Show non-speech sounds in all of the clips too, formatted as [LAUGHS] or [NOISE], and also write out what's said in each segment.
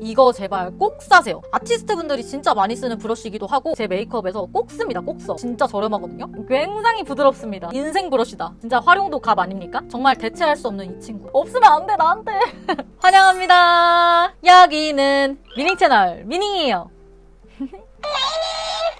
이거 제발 꼭 사세요. 아티스트 분들이 진짜 많이 쓰는 브러쉬이기도 하고 제 메이크업에서 꼭 씁니다. 꼭 써. 진짜 저렴하거든요. 굉장히 부드럽습니다. 인생 브러쉬다. 진짜 활용도 갑 아닙니까? 정말 대체할 수 없는 이 친구. 없으면 안 돼, 나한테. [LAUGHS] 환영합니다. 여기는 미닝 채널 미닝이에요. [LAUGHS]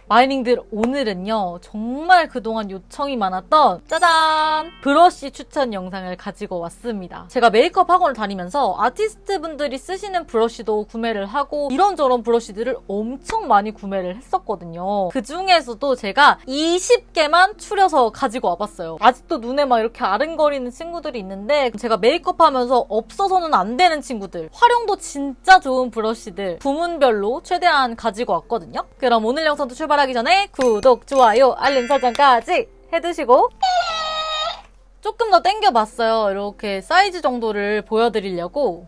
마이닝들 오늘은요 정말 그동안 요청이 많았던 짜잔! 브러쉬 추천 영상을 가지고 왔습니다. 제가 메이크업 학원을 다니면서 아티스트 분들이 쓰시는 브러쉬도 구매를 하고 이런저런 브러쉬들을 엄청 많이 구매를 했었거든요. 그 중에서도 제가 20개만 추려서 가지고 와봤어요. 아직도 눈에 막 이렇게 아른거리는 친구들이 있는데 제가 메이크업 하면서 없어서는 안 되는 친구들 활용도 진짜 좋은 브러쉬들 부문별로 최대한 가지고 왔거든요. 그럼 오늘 영상도 출발 하기 전에 구독, 좋아요, 알림 설정까지 해두시고 조금 더 땡겨봤어요. 이렇게 사이즈 정도를 보여드리려고.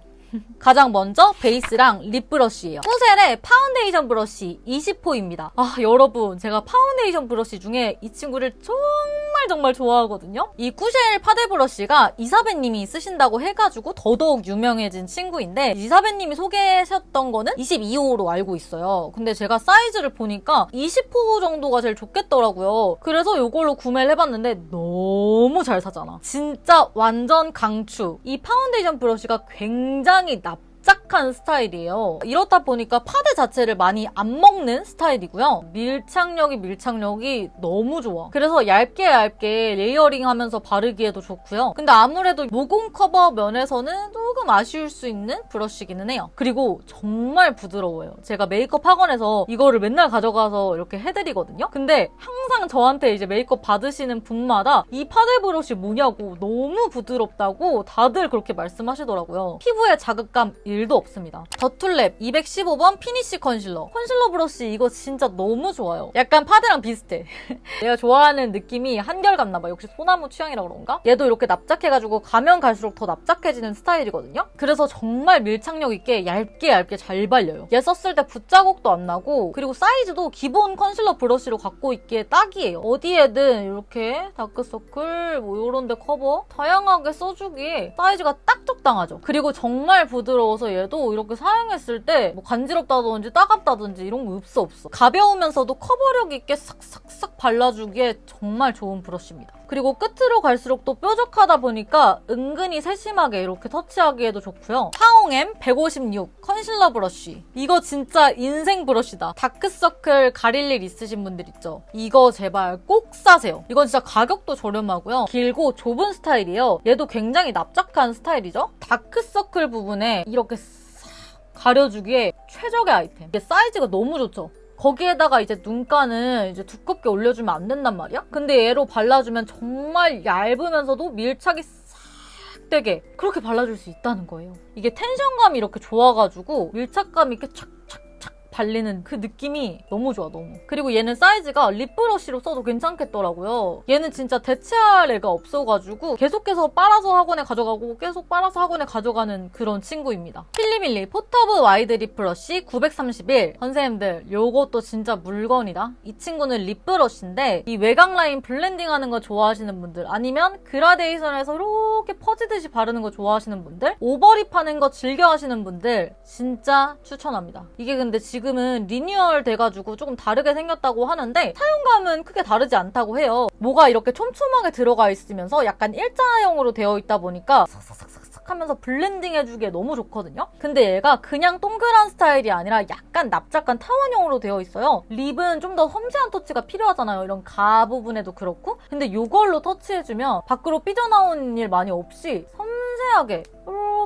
가장 먼저 베이스랑 립 브러쉬예요. 푸셀의 파운데이션 브러쉬 20호입니다. 아 여러분 제가 파운데이션 브러쉬 중에 이 친구를 정말 정말 좋아하거든요. 이 쿠쉘 파데 브러쉬가 이사배님이 쓰신다고 해가지고 더더욱 유명해진 친구인데 이사배님이 소개하셨던 거는 22호로 알고 있어요. 근데 제가 사이즈를 보니까 20호 정도가 제일 좋겠더라고요. 그래서 이걸로 구매를 해봤는데 너무 잘 사잖아. 진짜 완전 강추. 이 파운데이션 브러쉬가 굉장히 상황이 나빠. 납작한 스타일이에요. 이렇다 보니까 파데 자체를 많이 안 먹는 스타일이고요. 밀착력이 밀착력이 너무 좋아. 그래서 얇게 얇게 레이어링 하면서 바르기에도 좋고요. 근데 아무래도 모공 커버 면에서는 조금 아쉬울 수 있는 브러쉬기는 해요. 그리고 정말 부드러워요. 제가 메이크업 학원에서 이거를 맨날 가져가서 이렇게 해드리거든요. 근데 항상 저한테 이제 메이크업 받으시는 분마다 이 파데 브러쉬 뭐냐고 너무 부드럽다고 다들 그렇게 말씀하시더라고요. 피부에 자극감 1도 없습니다. 더툴랩 215번 피니쉬 컨실러. 컨실러 브러쉬 이거 진짜 너무 좋아요. 약간 파데랑 비슷해. [LAUGHS] 내가 좋아하는 느낌이 한결 같나 봐. 역시 소나무 취향이라 그런가? 얘도 이렇게 납작해가지고 가면 갈수록 더 납작해지는 스타일이거든요. 그래서 정말 밀착력 있게 얇게 얇게 잘 발려요. 얘 썼을 때 붓자국도 안 나고 그리고 사이즈도 기본 컨실러 브러쉬로 갖고 있기에 딱이에요. 어디에든 이렇게 다크서클 뭐 이런 데 커버 다양하게 써주기에 사이즈가 딱 적당하죠. 그리고 정말 부드러워서 얘도 이렇게 사용했을 때 뭐 간지럽다든지 따갑다든지 이런 거 없어 없어. 가벼우면서도 커버력 있게 싹싹싹 발라주기에 정말 좋은 브러쉬입니다. 그리고 끝으로 갈수록 또 뾰족하다 보니까 은근히 세심하게 이렇게 터치하기에도 좋고요. 파옹엠 156 컨실러 브러쉬. 이거 진짜 인생 브러쉬다. 다크서클 가릴 일 있으신 분들 있죠? 이거 제발 꼭 사세요. 이건 진짜 가격도 저렴하고요. 길고 좁은 스타일이에요. 얘도 굉장히 납작한 스타일이죠? 다크서클 부분에 이렇게 싹 가려주기에 최적의 아이템. 이게 사이즈가 너무 좋죠? 거기에다가 이제 눈가는 이제 두껍게 올려주면 안 된단 말이야? 근데 얘로 발라주면 정말 얇으면서도 밀착이 싹 되게 그렇게 발라줄 수 있다는 거예요. 이게 텐션감이 이렇게 좋아가지고 밀착감이 이렇게 착착착 발리는 그 느낌이 너무 좋아 너무. 그리고 얘는 사이즈가 립브러쉬로 써도 괜찮겠더라고요. 얘는 진짜 대체할 애가 없어가지고 계속해서 빨아서 학원에 가져가고 계속 빨아서 학원에 가져가는 그런 친구입니다. 필리밀리 포터브 와이드 립 브러쉬 931 선생님들 요것도 진짜 물건이다. 이 친구는 립 브러쉬인데 이 외곽 라인 블렌딩하는 거 좋아하시는 분들 아니면 그라데이션에서 이렇게 퍼지듯이 바르는 거 좋아하시는 분들 오버립 하는 거 즐겨 하시는 분들 진짜 추천합니다. 이게 근데 지금 은 리뉴얼 돼가지고 조금 다르게 생겼다고 하는데 사용감은 크게 다르지 않다고 해요. 뭐가 이렇게 촘촘하게 들어가 있으면서 약간 일자형으로 되어 있다 보니까 하면서 블렌딩 해주기에 너무 좋거든요. 근데 얘가 그냥 동그란 스타일이 아니라 약간 납작한 타원형으로 되어 있어요. 립은 좀 더 섬세한 터치가 필요하잖아요. 이런 가 부분에도 그렇고. 근데 이걸로 터치해주면 밖으로 삐져나온 일 많이 없이 섬세하게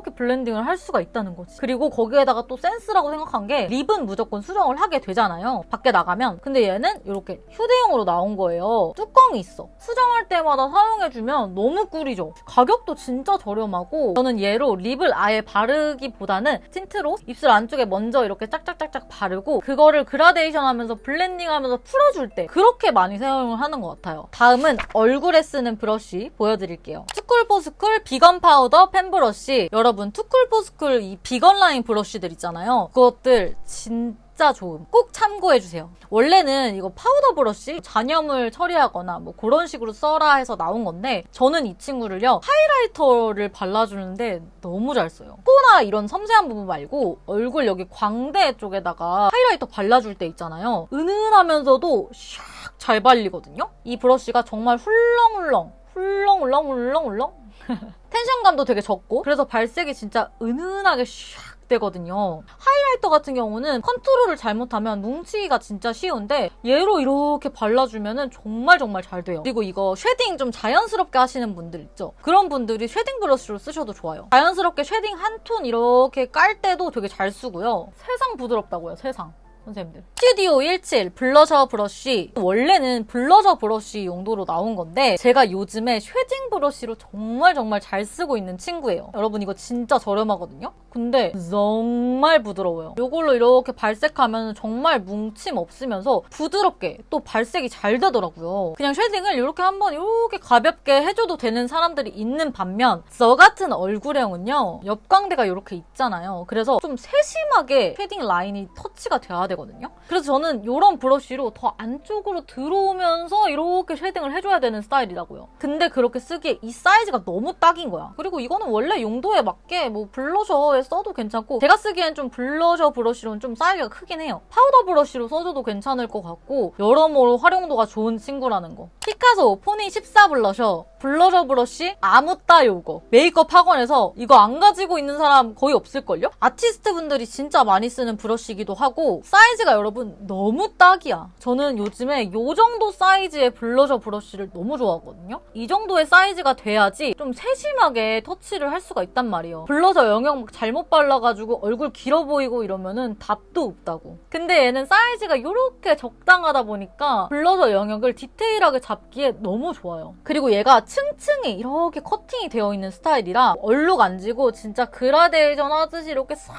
이렇게 블렌딩을 할 수가 있다는 거지. 그리고 거기에다가 또 센스라고 생각한 게 립은 무조건 수정을 하게 되잖아요. 밖에 나가면. 근데 얘는 이렇게 휴대용으로 나온 거예요. 뚜껑이 있어. 수정할 때마다 사용해주면 너무 꿀이죠. 가격도 진짜 저렴하고 저는 얘로 립을 아예 바르기보다는 틴트로 입술 안쪽에 먼저 이렇게 짝짝짝짝 바르고 그거를 그라데이션 하면서 블렌딩 하면서 풀어줄 때 그렇게 많이 사용을 하는 것 같아요. 다음은 얼굴에 쓰는 브러쉬 보여드릴게요. 투쿨포스쿨 비건 파우더 펜 브러쉬 여러분 투쿨포스쿨 이 비건 라인 브러쉬들 있잖아요. 그것들 진짜 진짜 좋음. 꼭 참고해주세요. 원래는 이거 파우더 브러쉬 잔여물 처리하거나 뭐 그런 식으로 써라 해서 나온 건데 저는 이 친구를요 하이라이터를 발라주는데 너무 잘 써요. 코나 이런 섬세한 부분 말고 얼굴 여기 광대 쪽에다가 하이라이터 발라줄 때 있잖아요. 은은하면서도 샥 잘 발리거든요. 이 브러쉬가 정말 훌렁훌렁 훌렁훌렁 훌렁훌렁 [LAUGHS] 텐션감도 되게 적고 그래서 발색이 진짜 은은하게 샥 되거든요. 하이라이터 같은 경우는 컨트롤을 잘못하면 뭉치기가 진짜 쉬운데 얘로 이렇게 발라주면 정말 정말 잘 돼요. 그리고 이거 쉐딩 좀 자연스럽게 하시는 분들 있죠? 그런 분들이 쉐딩 브러쉬로 쓰셔도 좋아요. 자연스럽게 쉐딩 한 톤 이렇게 깔 때도 되게 잘 쓰고요. 세상 부드럽다고요, 세상. 선생님들. 스튜디오 17 블러셔 브러쉬. 원래는 블러셔 브러쉬 용도로 나온 건데 제가 요즘에 쉐딩 브러쉬로 정말 정말 잘 쓰고 있는 친구예요. 여러분 이거 진짜 저렴하거든요? 근데 정말 부드러워요. 이걸로 이렇게 발색하면 정말 뭉침 없으면서 부드럽게 또 발색이 잘 되더라고요. 그냥 쉐딩을 이렇게 한번 이렇게 가볍게 해줘도 되는 사람들이 있는 반면 저 같은 얼굴형은요 옆광대가 이렇게 있잖아요. 그래서 좀 세심하게 쉐딩 라인이 터치가 돼야 되거든요. 그래서 저는 이런 브러쉬로 더 안쪽으로 들어오면서 이렇게 쉐딩을 해줘야 되는 스타일이라고요. 근데 그렇게 쓰기에 이 사이즈가 너무 딱인 거야. 그리고 이거는 원래 용도에 맞게 뭐 블러셔에 써도 괜찮고 제가 쓰기엔 좀 블러셔 브러쉬로는 좀 사이즈가 크긴 해요. 파우더 브러쉬로 써줘도 괜찮을 것 같고 여러모로 활용도가 좋은 친구라는 거. 피카소 포니 14 블러셔 블러셔 브러쉬 아무따 요거 메이크업 학원에서 이거 안 가지고 있는 사람 거의 없을걸요? 아티스트 분들이 진짜 많이 쓰는 브러쉬이기도 하고 사이즈가 여러분 너무 딱이야. 저는 요즘에 요 정도 사이즈의 블러셔 브러쉬를 너무 좋아하거든요. 이 정도의 사이즈가 돼야지 좀 세심하게 터치를 할 수가 있단 말이에요. 블러셔 영영 막 잘못 발라가지고 얼굴 길어 보이고 이러면은 답도 없다고. 근데 얘는 사이즈가 요렇게 적당하다 보니까 블러셔 영역을 디테일하게 잡기에 너무 좋아요. 그리고 얘가 층층이 이렇게 커팅이 되어 있는 스타일이라 얼룩 안 지고 진짜 그라데이션 하듯이 이렇게 싹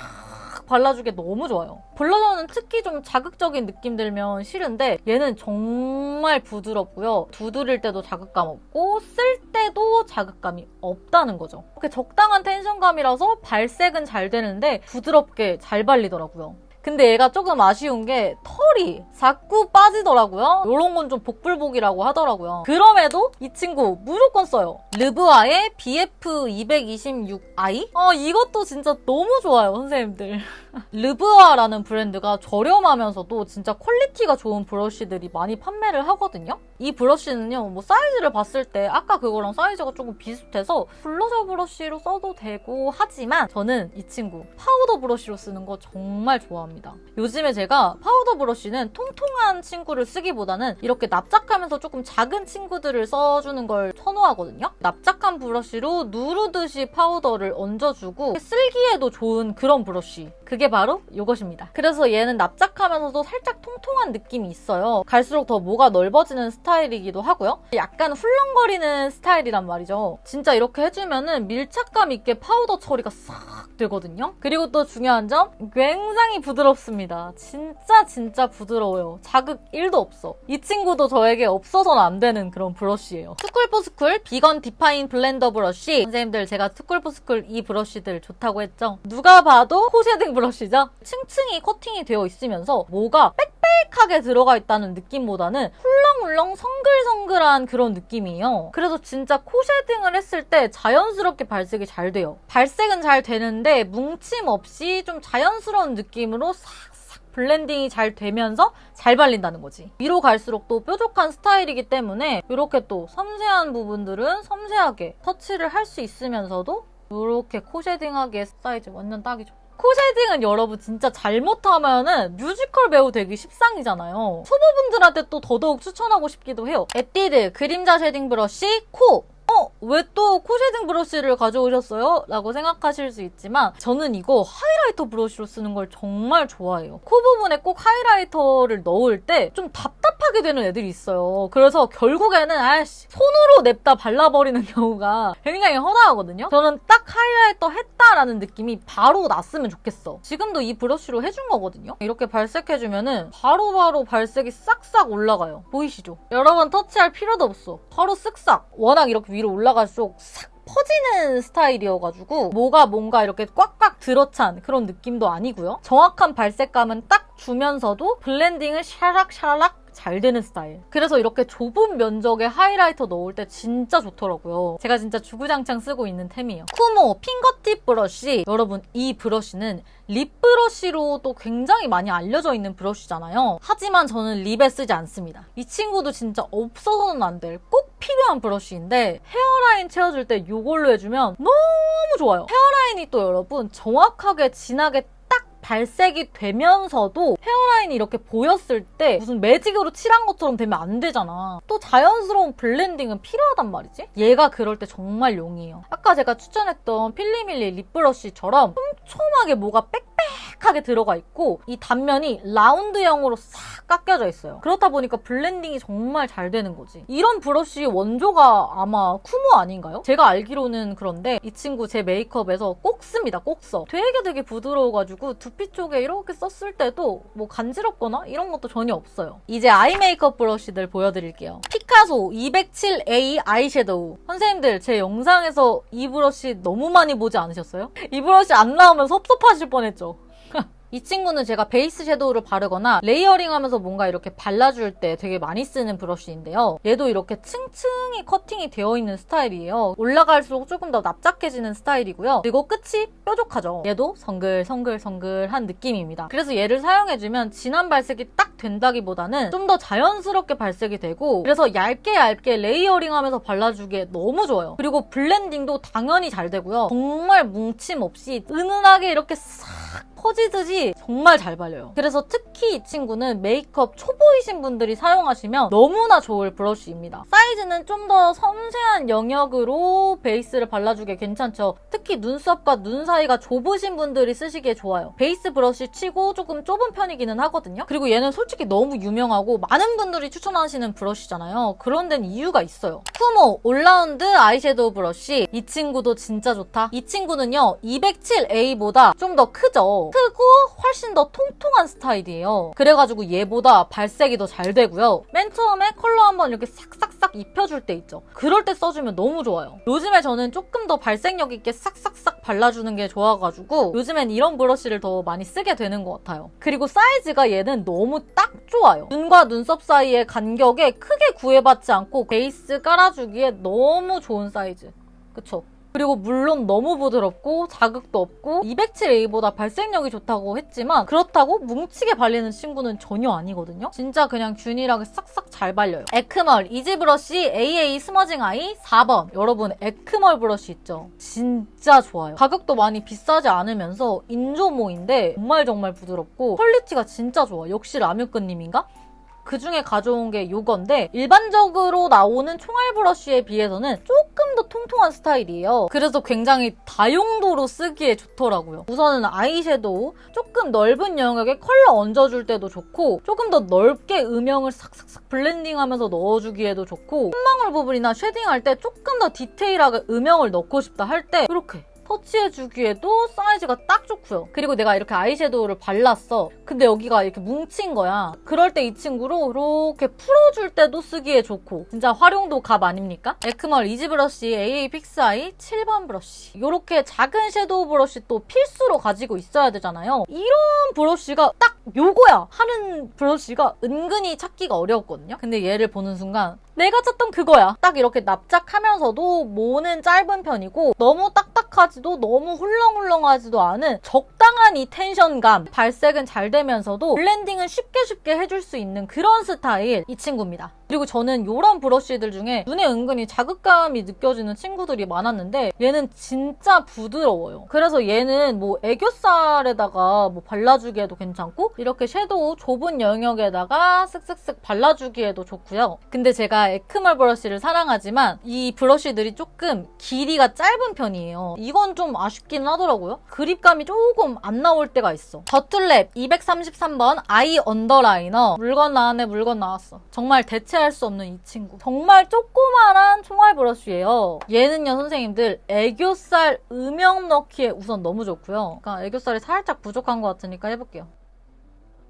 발라주기 너무 좋아요. 블러셔는 특히 좀 자극적인 느낌 들면 싫은데 얘는 정말 부드럽고요. 두드릴 때도 자극감 없고 쓸 때도 자극감이 없다는 거죠. 이렇게 적당한 텐션감이라서 발색은 잘 되는데 부드럽게 잘 발리더라고요. 근데 얘가 조금 아쉬운 게 털이 자꾸 빠지더라고요. 이런 건 좀 복불복이라고 하더라고요. 그럼에도 이 친구 무조건 써요. 르브아의 BF226i? 어, 이것도 진짜 너무 좋아요, 선생님들. 르브아라는 브랜드가 저렴하면서도 진짜 퀄리티가 좋은 브러쉬들이 많이 판매를 하거든요. 이 브러쉬는요, 뭐 사이즈를 봤을 때 아까 그거랑 사이즈가 조금 비슷해서 블러셔 브러쉬로 써도 되고 하지만 저는 이 친구 파우더 브러쉬로 쓰는 거 정말 좋아합니다. 요즘에 제가 파우더 브러쉬는 통통한 친구를 쓰기보다는 이렇게 납작하면서 조금 작은 친구들을 써주는 걸 선호하거든요. 납작한 브러쉬로 누르듯이 파우더를 얹어주고 쓸기에도 좋은 그런 브러쉬. 그게 바로 이것입니다. 그래서 얘는 납작하면서도 살짝 통통한 느낌이 있어요. 갈수록 더 모가 넓어지는 스타일이기도 하고요. 약간 훌렁거리는 스타일이란 말이죠. 진짜 이렇게 해주면은 밀착감 있게 파우더 처리가 싹 되거든요. 그리고 또 중요한 점 굉장히 부드럽습니다. 진짜 진짜 부드러워요. 자극 1도 없어. 이 친구도 저에게 없어서는 안 되는 그런 브러쉬예요. 스쿨포스쿨 비건 디파인 블렌더 브러쉬. 선생님들 제가 스쿨포스쿨 이 브러쉬들 좋다고 했죠. 누가 봐도 코 쉐딩 브러쉬죠. 층층이 커팅이 되어 있으면서 뭐가 빽빽하게 들어가 있다는 느낌보다는 훌렁훌렁 성글성글한 그런 느낌이에요. 그래서 진짜 코 쉐딩을 했을 때 자연스럽게 발색이 잘 돼요. 발색은 잘 되는데 뭉침 없이 좀 자연스러운 느낌으로 싹싹 블렌딩이 잘 되면서 잘 발린다는 거지. 위로 갈수록 또 뾰족한 스타일이기 때문에 이렇게 또 섬세한 부분들은 섬세하게 터치를 할 수 있으면서도 이렇게 코 쉐딩하기에 사이즈 완전 딱이죠. 코 쉐딩은 여러분 진짜 잘못하면은 뮤지컬 배우 되기 십상이잖아요. 초보분들한테 또 더더욱 추천하고 싶기도 해요. 에뛰드 그림자 쉐딩 브러쉬 코. 어, 왜 또 코 쉐딩 브러쉬를 가져오셨어요? 라고 생각하실 수 있지만 저는 이거 하이라이터 브러쉬로 쓰는 걸 정말 좋아해요. 코 부분에 꼭 하이라이터를 넣을 때 좀 답답하게 되는 애들이 있어요. 그래서 결국에는 아이씨 손으로 냅다 발라버리는 [LAUGHS] 경우가 굉장히 허다하거든요. 저는 딱 하이라이터 했다라는 느낌이 바로 났으면 좋겠어. 지금도 이 브러쉬로 해준 거거든요. 이렇게 발색해주면은 바로바로 발색이 싹싹 올라가요. 보이시죠? 여러분 터치할 필요도 없어. 바로 쓱싹. 워낙 이렇게 위로 올라갈수록 싹 퍼지는 스타일이어가지고 뭐가 뭔가 이렇게 꽉꽉 들어찬 그런 느낌도 아니고요. 정확한 발색감은 딱 주면서도 블렌딩을 샤락샤락 잘 되는 스타일. 그래서 이렇게 좁은 면적에 하이라이터 넣을 때 진짜 좋더라고요. 제가 진짜 주구장창 쓰고 있는 템이에요. 쿠모 핑거팁 브러쉬. 여러분, 이 브러쉬는 립 브러쉬로도 굉장히 많이 알려져 있는 브러쉬잖아요. 하지만 저는 립에 쓰지 않습니다. 이 친구도 진짜 없어서는 안 될 꼭 필요한 브러쉬인데 헤어라인 채워줄 때 이걸로 해주면 너무 좋아요. 헤어라인이 또 여러분 정확하게 진하게 딱 발색이 되면서도 헤어라인이 이렇게 보였을 때 무슨 매직으로 칠한 것처럼 되면 안 되잖아. 또 자연스러운 블렌딩은 필요하단 말이지? 얘가 그럴 때 정말 용이에요. 아까 제가 추천했던 필리밀리 립브러쉬처럼 촘촘하게 뭐가 빽빽 하게 들어가 있고 이 단면이 라운드형으로 싹 깎여져 있어요. 그렇다 보니까 블렌딩이 정말 잘 되는 거지. 이런 브러쉬 원조가 아마 쿠모 아닌가요? 제가 알기로는 그런데 이 친구 제 메이크업에서 꼭 씁니다. 꼭 써. 되게 되게 부드러워가지고 두피 쪽에 이렇게 썼을 때도 뭐 간지럽거나 이런 것도 전혀 없어요. 이제 아이 메이크업 브러쉬들 보여드릴게요. 피카소 207A 아이섀도우. 선생님들 제 영상에서 이 브러쉬 너무 많이 보지 않으셨어요? 이 브러쉬 안 나오면 섭섭하실 뻔했죠. [LAUGHS] 이 친구는 제가 베이스 섀도우를 바르거나 레이어링 하면서 뭔가 이렇게 발라줄 때 되게 많이 쓰는 브러쉬인데요. 얘도 이렇게 층층이 커팅이 되어 있는 스타일이에요. 올라갈수록 조금 더 납작해지는 스타일이고요. 그리고 끝이 뾰족하죠. 얘도 성글성글성글한 느낌입니다. 그래서 얘를 사용해주면 진한 발색이 딱 된다기보다는 좀 더 자연스럽게 발색이 되고 그래서 얇게 얇게 레이어링 하면서 발라주기에 너무 좋아요. 그리고 블렌딩도 당연히 잘 되고요. 정말 뭉침 없이 은은하게 이렇게 싹 퍼지듯이 정말 잘 발려요. 그래서 특히 이 친구는 메이크업 초보이신 분들이 사용하시면 너무나 좋을 브러쉬입니다. 사이즈는 좀 더 섬세한 영역으로 베이스를 발라주기에 괜찮죠. 특히 눈썹과 눈 사이가 좁으신 분들이 쓰시기에 좋아요. 베이스 브러쉬 치고 조금 좁은 편이기는 하거든요. 그리고 얘는 솔직히 너무 유명하고 많은 분들이 추천하시는 브러쉬잖아요. 그런 데는 이유가 있어요. 쿠모 올라운드 아이섀도우 브러쉬 이 친구도 진짜 좋다. 이 친구는요 207A보다 좀 더 크죠. 크고 훨씬 더 통통한 스타일이에요. 그래가지고 얘보다 발색이 더 잘 되고요. 맨 처음에 컬러 한번 이렇게 싹싹싹 입혀줄 때 있죠. 그럴 때 써주면 너무 좋아요. 요즘에 저는 조금 더 발색력 있게 싹싹싹 발라주는 게 좋아가지고 요즘엔 이런 브러쉬를 더 많이 쓰게 되는 것 같아요. 그리고 사이즈가 얘는 너무 딱 좋아요. 눈과 눈썹 사이의 간격에 크게 구애받지 않고 베이스 깔아주기에 너무 좋은 사이즈. 그쵸? 그리고 물론 너무 부드럽고 자극도 없고 207A보다 발색력이 좋다고 했지만 그렇다고 뭉치게 발리는 친구는 전혀 아니거든요. 진짜 그냥 균일하게 싹싹 잘 발려요. 에크멀 이지 브러쉬 AA 스머징 아이 4번. 여러분 에크멀 브러쉬 있죠? 진짜 좋아요. 가격도 많이 비싸지 않으면서 인조모인데 정말 정말 부드럽고 퀄리티가 진짜 좋아. 역시 라뮤끈님인가? 그 중에 가져온 게 요건데 일반적으로 나오는 총알 브러쉬에 비해서는 조금 더 통통한 스타일이에요. 그래서 굉장히 다용도로 쓰기에 좋더라고요. 우선은 아이섀도우 조금 넓은 영역에 컬러 얹어줄 때도 좋고 조금 더 넓게 음영을 싹싹싹 블렌딩하면서 넣어주기에도 좋고 콧망울 부분이나 쉐딩할 때 조금 더 디테일하게 음영을 넣고 싶다 할 때 이렇게 터치해주기에도 사이즈가 딱 좋고요. 그리고 내가 이렇게 아이섀도우를 발랐어. 근데 여기가 이렇게 뭉친 거야. 그럴 때 이 친구로 이렇게 풀어줄 때도 쓰기에 좋고 진짜 활용도 갑 아닙니까? 에크멀 이지 브러쉬 AA 픽스 아이 7번 브러쉬. 이렇게 작은 섀도우 브러쉬 또 필수로 가지고 있어야 되잖아요. 이런 브러쉬가 딱 요거야 하는 브러쉬가 은근히 찾기가 어려웠거든요. 근데 얘를 보는 순간 내가 찾던 그거야. 딱 이렇게 납작하면서도 모는 짧은 편이고 너무 딱딱하지도 너무 훌렁훌렁하지도 않은 적당한 이 텐션감. 발색은 잘 되면서도 블렌딩은 쉽게 쉽게 해줄 수 있는 그런 스타일 이 친구입니다. 그리고 저는 이런 브러쉬들 중에 눈에 은근히 자극감이 느껴지는 친구들이 많았는데 얘는 진짜 부드러워요. 그래서 얘는 뭐 애교살에다가 뭐 발라주기에도 괜찮고 이렇게 섀도우 좁은 영역에다가 쓱쓱쓱 발라주기에도 좋고요. 근데 제가 에크멀 브러쉬를 사랑하지만 이 브러쉬들이 조금 길이가 짧은 편이에요. 이건 좀 아쉽긴 하더라고요. 그립감이 조금 안 나올 때가 있어. 더툴랩 233번 아이 언더라이너 물건 나왔네 물건 나왔어. 정말 대체 할 수 없는 이 친구. 정말 조그만한 총알 브러쉬예요. 얘는요 선생님들 애교살 음영 넣기에 우선 너무 좋고요. 그러니까 애교살이 살짝 부족한 것 같으니까 해볼게요.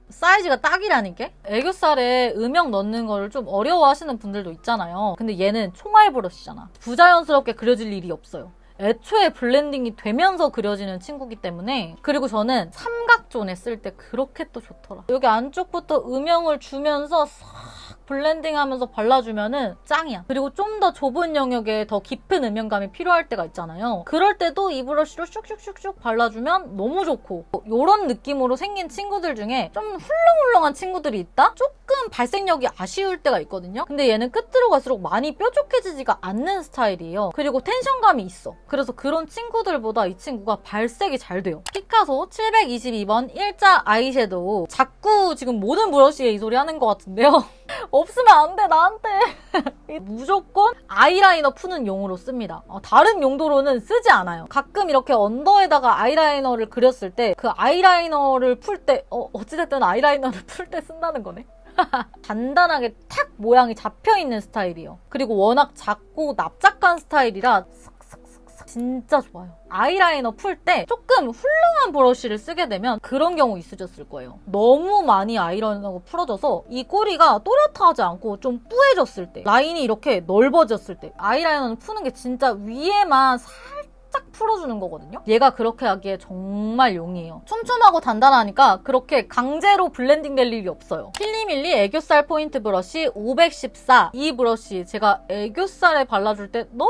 사이즈가 딱이라니까? 애교살에 음영 넣는 거를 좀 어려워하시는 분들도 있잖아요. 근데 얘는 총알 브러쉬잖아. 부자연스럽게 그려질 일이 없어요. 애초에 블렌딩이 되면서 그려지는 친구기 때문에 그리고 저는 삼각존에 쓸 때 그렇게 또 좋더라. 여기 안쪽부터 음영을 주면서 싹 블렌딩하면서 발라주면은 짱이야. 그리고 좀 더 좁은 영역에 더 깊은 음영감이 필요할 때가 있잖아요. 그럴 때도 이 브러쉬로 슉슉슉슉 발라주면 너무 좋고 이런 느낌으로 생긴 친구들 중에 좀 훌렁훌렁한 친구들이 있다? 조금 발색력이 아쉬울 때가 있거든요. 근데 얘는 끝으로 갈수록 많이 뾰족해지지가 않는 스타일이에요. 그리고 텐션감이 있어. 그래서 그런 친구들보다 이 친구가 발색이 잘 돼요. 피카소 722번 일자 아이섀도우 자꾸 지금 모든 브러쉬에 이 소리 하는 것 같은데요. [LAUGHS] 없으면 안 돼, 나한테. [LAUGHS] 무조건 아이라이너 푸는 용으로 씁니다. 어, 다른 용도로는 쓰지 않아요. 가끔 이렇게 언더에다가 아이라이너를 그렸을 때 그 아이라이너를 풀 때, 어, 어찌됐든 아이라이너를 [LAUGHS] 풀 때 쓴다는 거네. 간단하게 탁 모양이 잡혀있는 스타일이에요. 그리고 워낙 작고 납작한 스타일이라 진짜 좋아요. 아이라이너 풀 때 조금 훌렁한 브러쉬를 쓰게 되면 그런 경우 있으셨을 거예요. 너무 많이 아이라이너가 풀어져서 이 꼬리가 또렷하지 않고 좀 뿌해졌을 때 라인이 이렇게 넓어졌을 때 아이라이너는 푸는 게 진짜 위에만 살 짝 풀어주는 거거든요. 얘가 그렇게 하기에 정말 용이에요. 촘촘하고 단단하니까 그렇게 강제로 블렌딩 될 일이 없어요. 필리밀리 애교살 포인트 브러쉬 514. 이 브러쉬 제가 애교살에 발라줄 때 너무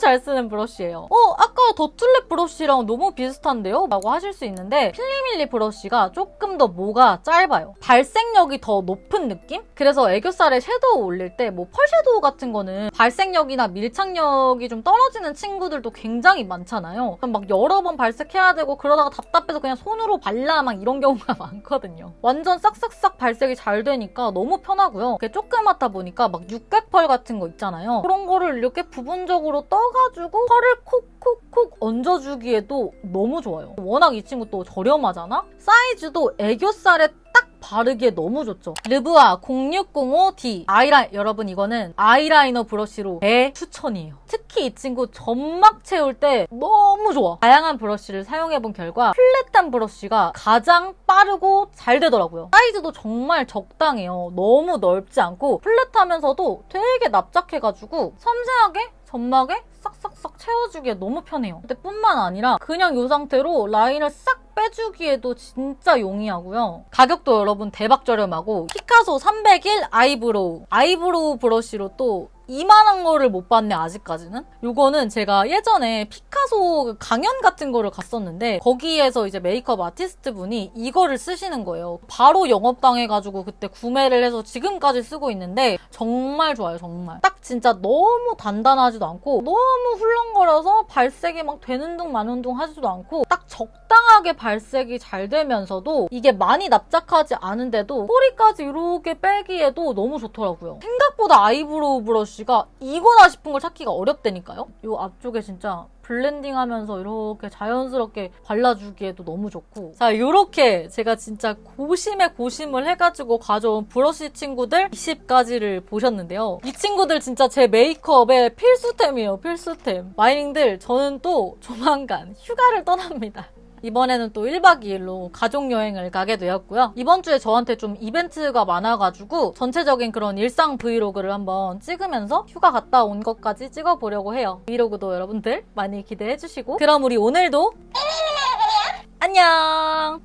잘 쓰는 브러쉬예요. 어, 아까 더툴랩 브러쉬랑 너무 비슷한데요? 라고 하실 수 있는데 필리밀리 브러쉬가 조금 더 모가 짧아요. 발색력이 더 높은 느낌? 그래서 애교살에 섀도우 올릴 때 뭐 펄 섀도우 같은 거는 발색력이나 밀착력이 좀 떨어지는 친구들 도 굉장히 많잖아요. 막 여러 번 발색해야 되고 그러다가 답답해서 그냥 손으로 발라 막 이런 경우가 [LAUGHS] 많거든요. 완전 싹싹싹 발색이 잘 되니까 너무 편하고요. 이게 조그맣다 보니까 막 육각펄 같은 거 있잖아요. 그런 거를 이렇게 부분적으로 떠가지고 펄을 콕콕콕 얹어주기에도 너무 좋아요. 워낙 이 친구 또 저렴하잖아? 사이즈도 애교살에 딱 바르기에 너무 좋죠. 르브아 0605D 아이라인 여러분 이거는 아이라이너 브러쉬로 대추천이에요. 특히 이 친구 점막 채울 때 너무 좋아. 다양한 브러쉬를 사용해본 결과 플랫한 브러쉬가 가장 빠르고 잘 되더라고요. 사이즈도 정말 적당해요. 너무 넓지 않고 플랫하면서도 되게 납작해가지고 섬세하게 점막에 싹싹싹 채워주기에 너무 편해요. 근데 뿐만 아니라 그냥 이 상태로 라인을 싹 빼주기에도 진짜 용이하고요. 가격도 여러분 대박 저렴하고 피카소 301 아이브로우 아이브로우 브러쉬로 또 이만한 거를 못 봤네 아직까지는 요거는 제가 예전에 피카소 그 강연 같은 거를 갔었는데 거기에서 이제 메이크업 아티스트 분이 이거를 쓰시는 거예요 바로 영업당해가지고 그때 구매를 해서 지금까지 쓰고 있는데 정말 좋아요 정말 딱 진짜 너무 단단하지도 않고 너무 훌렁 거려서 발색이 막 되는 둥 마는 둥 하지도 않고 딱 적당하게 발색이 잘 되면서도 이게 많이 납작하지 않은데도 꼬리까지 이렇게 빼기에도 너무 좋더라고요. 생각보다 아이브로우 브러쉬가 이거나 싶은 걸 찾기가 어렵다니까요? 이 앞쪽에 진짜 블렌딩 하면서 이렇게 자연스럽게 발라주기에도 너무 좋고. 자 이렇게 제가 진짜 고심에 고심을 해가지고 가져온 브러쉬 친구들 20가지를 보셨는데요. 이 친구들 진짜 제 메이크업의 필수템이에요 필수템. 마이닝들 저는 또 조만간 휴가를 떠납니다 이번에는 또 1박 2일로 가족여행을 가게 되었고요. 이번 주에 저한테 좀 이벤트가 많아가지고 전체적인 그런 일상 브이로그를 한번 찍으면서 휴가 갔다 온 것까지 찍어보려고 해요. 브이로그도 여러분들 많이 기대해주시고 그럼 우리 오늘도 [LAUGHS] 안녕!